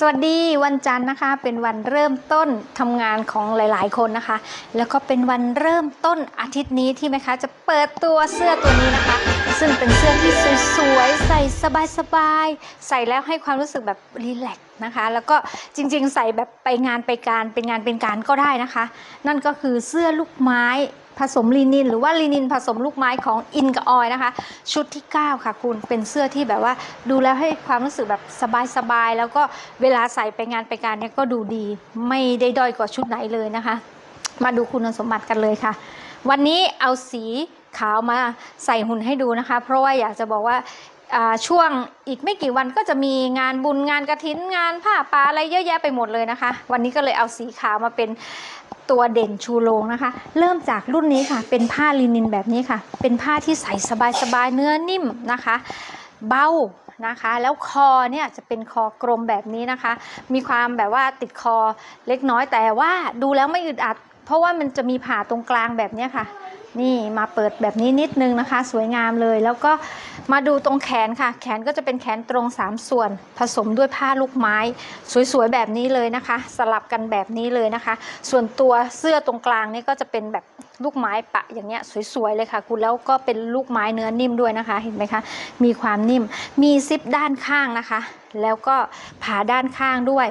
สวัสดีวันจันทร์นะคะเป็นวันเริ่มต้นทำงานของหลาย ๆ คนนะคะ แล้วก็เป็นวันเริ่มต้นอาทิตย์นี้ที่แม่ค้าจะเปิดตัวเสื้อตัวนี้นะคะ ซึ่งเป็นเสื้อที่สวยๆ ใส่สบายๆ ใส่แล้วให้ความรู้สึกแบบรีแลกนะคะ แล้วก็จริงๆ ใส่แบบไปงานไปการเป็นงานเป็นการก็ได้นะคะ นั่นก็คือเสื้อลูกไม้ผสมลินิน หรือว่าลินินผสมลูกไม้ของอินกับออยนะคะ ชุดที่ 9 ค่ะคุณเป็นเสื้อที่แบบว่าดูแล้วให้ความรู้สึกแบบสบายๆ แล้วก็เวลาใส่ไปงานไปการเนี่ยก็ดูดีไม่ได้ด้อยกว่าชุดไหนเลยนะคะ มาดูคุณสมบัติกันเลยค่ะ วันนี้เอาสี ขาวมาใส่หุ่นให้ดูนะคะ เพราะว่าอยากจะบอกว่าช่วงอีกไม่กี่วันก็จะมีงานบุญงานกระถินงานผ้าป่าอะไรเยอะแยะไปหมดเลยนะคะ วันนี้ก็เลยเอาสีขาวมาเป็นตัวเด่นชูโรงนะคะ เริ่มจากรุ่นนี้ค่ะ เป็นผ้าลินินแบบนี้ค่ะ เป็นผ้าที่ใส่สบายๆเนื้อนิ่มนะคะ เบานะคะแล้วคอเนี่ยจะเป็นคอกลมแบบนี้นะคะ มีความแบบว่าติดคอเล็กน้อยแต่ว่าดูแล้วไม่อึดอัด เพราะว่ามันจะมีผ่าตรงกลางแบบนี้ค่ะนี่มาเปิดแบบนี้นิดนึงนะคะ สวยงามเลย แล้วก็มาดูตรงแขนค่ะ แขนก็จะเป็นแขนตรง 3 ส่วน ผสมด้วยผ้าลูกไม้ สวยๆแบบนี้เลยนะคะ สลับกันแบบนี้เลยนะคะ ส่วนตัวเสื้อตรงกลางนี่ก็จะเป็นแบบลูกไม้ปะอย่างเงี้ยสวยๆเลยค่ะคุณแล้วก็เป็นลูกไม้เนื้อนิ่มด้วยนะคะ เห็นไหมคะ มีความนิ่ม มีซิปด้านข้างนะคะ แล้วก็ผ่าด้านข้างด้วย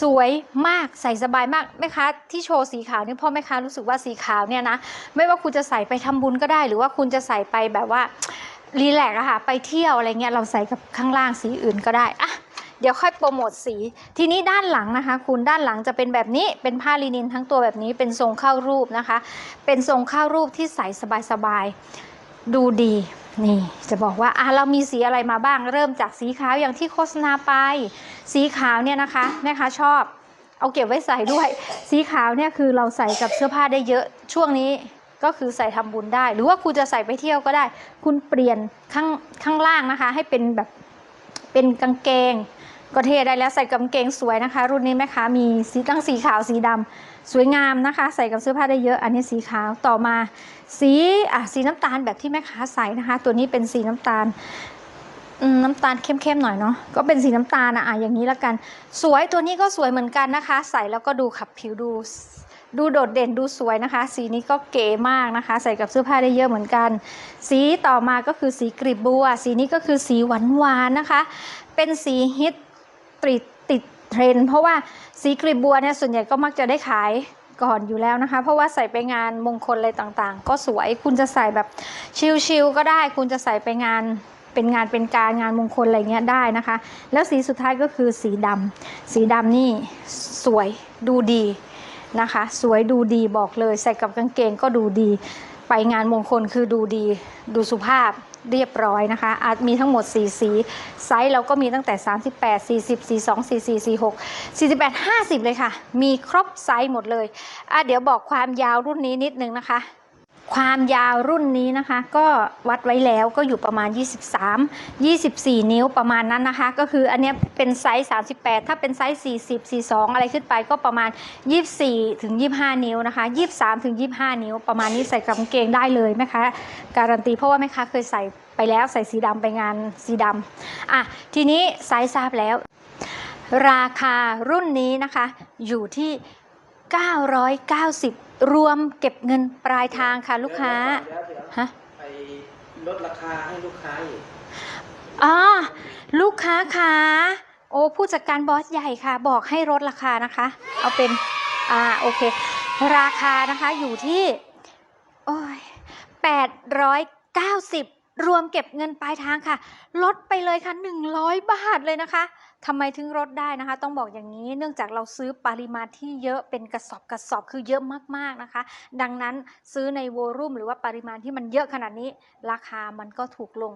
สวยมากใส่สบายมากแม่ค้าที่โชว์สีขาวนี่พ่อแม่ค้ารู้สึกว่าสีขาวเนี่ยนะไม่ว่าคุณจะใส่ไปทำบุญก็ได้ หรือว่าคุณจะใส่ไปแบบว่ารีแลกซ์อะค่ะไปเที่ยวอะไรเงี้ยเราใส่กับข้างล่างสีอื่นก็ได้อะเดี๋ยวค่อยโปรโมทสี ทีนี้ด้านหลังนะคะ คุณด้านหลังจะเป็นแบบนี้เป็นผ้าลินินทั้งตัวแบบนี้เป็นทรงเข้ารูปนะคะ เป็นทรงเข้ารูปที่ใส่สบายๆ ดูดีนี่จะบอกว่าอะเรามีสีอะไรมาบ้าง เริ่มจากสีขาวอย่างที่โฆษณาไป สีขาวเนี่ยนะคะแม่ค้าชอบ เอาเก็บไว้ใส่ด้วย สีขาวเนี่ยคือเราใส่กับเสื้อผ้าได้เยอะช่วงนี้ก็คือใส่ทำบุญได้ หรือว่าคุณจะใส่ไปเที่ยวก็ได้ คุณเปลี่ยนข้างข้างล่างนะคะ ให้เป็นแบบเป็นกางเกง ก็เทได้แล้วใส่กางเกงสวยนะคะ รุ่นนี้แม่ค้ามีสีตั้งสีขาวสีดำสวยงามนะคะ ใส่กับเสื้อผ้าได้เยอะ อันนี้สีขาวต่อมา สีอะสีน้ำตาลแบบที่แม่ค้าใส่นะคะ ตัวนี้เป็นสีน้ำตาลน้ำตาลเข้มๆหน่อยเนาะก็เป็นสีน้ำตาลอะอะอย่างนี้ละกัน สวยตัวนี้ก็สวยเหมือนกันนะคะ ใส่แล้วก็ดูขับผิวดูดูโดดเด่นดูสวยนะคะ สีนี้ก็เก๋มากนะคะ ใส่กับเสื้อผ้าได้เยอะเหมือนกัน สีต่อมาก็คือสีกรีบบัว สีนี้ก็คือสีหวานหวานๆนะคะ เป็นสีฮิต ติดติดเทรนเพราะว่าสีกรีบบัวเนี่ยส่วนใหญ่ก็มักจะได้ขายก่อนอยู่แล้วนะคะ เพราะว่าใส่ไปงานมงคลอะไรต่างๆ ก็สวยคุณจะใส่แบบชิลๆก็ได้ คุณจะใส่ไปงานเป็นงานเป็นการงานมงคลอะไรเงี้ยได้นะคะ แล้วสีสุดท้ายก็คือสีดำสีดำนี่สวยดูดีนะคะ สวยดูดีบอกเลย ใส่กับกางเกงก็ดูดี ไปงานมงคลคือดูดีดูสุภาพเรียบร้อยนะคะ อาจมีทั้งหมด 4 สี ไซส์เราก็มีตั้งแต่ 38 40 42 44 46 48 50 เลยค่ะ มีครบไซส์หมดเลยอะเดี๋ยวบอกความยาวรุ่นนี้นิดนึงนะคะ ความยาวรุ่นนี้นะคะ ก็วัดไว้แล้วก็อยู่ประมาณ 23 24 นิ้วประมาณนั้นนะคะ ก็คืออันนี้เป็นไซส์ 38 ถ้าเป็นไซส์ 40 42 อะไรขึ้นไปก็ประมาณ 24 ถึง 25 นิ้วนะคะ 23 ถึง 25 นิ้ว ประมาณนี้ใส่กับกางเกงได้เลยแม่ค้าการันตีเพราะว่าแม่ค้าเคยใส่ไปแล้วใส่สีดำไปงานสีดำอะทีนี้ไซส์ทราบแล้ว ราคารุ่นนี้นะคะอยู่ที่ 990 รวมเก็บเงินปลายทางค่ะลูกค้าฮะไปลดราคาให้ลูกค้าอีกอ๋อลูกค้าคะโอ้ผู้จัดการบอสใหญ่ค่ะ บอกให้ลดราคานะคะ เอาเป็นอ่าโอเค ราคานะคะอยู่ที่โอ้ย890 รวมเก็บเงินปลายทางค่ะ ลดไปเลยค่ะ 100 บาทเลยนะคะทำไมถึงลดได้นะคะ ต้องบอกอย่างนี้เนื่องจากเราซื้อปริมาณที่เยอะเป็นกระสอบกระสอบคือเยอะมากๆนะคะ ดังนั้นซื้อในโวลุ่มหรือว่าปริมาณที่มันเยอะขนาดนี้ ราคามันก็ถูกลง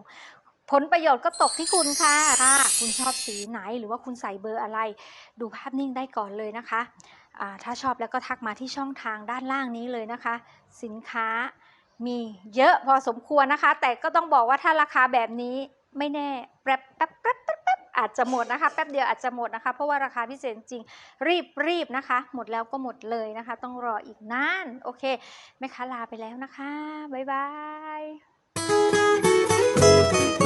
ผลประโยชน์ก็ตกที่คุณค่ะถ้าคุณชอบสีไหนหรือว่าคุณใส่เบอร์อะไร ดูภาพนิ่งได้ก่อนเลยนะคะ ถ้าชอบแล้วก็ทักมาที่ช่องทางด้านล่างนี้เลยนะคะ สินค้า มีเยอะพอสมควรนะคะ แต่ก็ต้องบอกว่าถ้าราคาแบบนี้ไม่แน่แป๊บแป๊บแป๊บแป๊บแป๊บอาจจะหมดนะคะ แป๊บเดียวอาจจะหมดนะคะ เพราะว่าราคาพิเศษจริงรีบรีบนะคะ หมดแล้วก็หมดเลยนะคะ ต้องรออีกนานโอเคแม่ค้าลาไปแล้วนะคะ บ๊ายบาย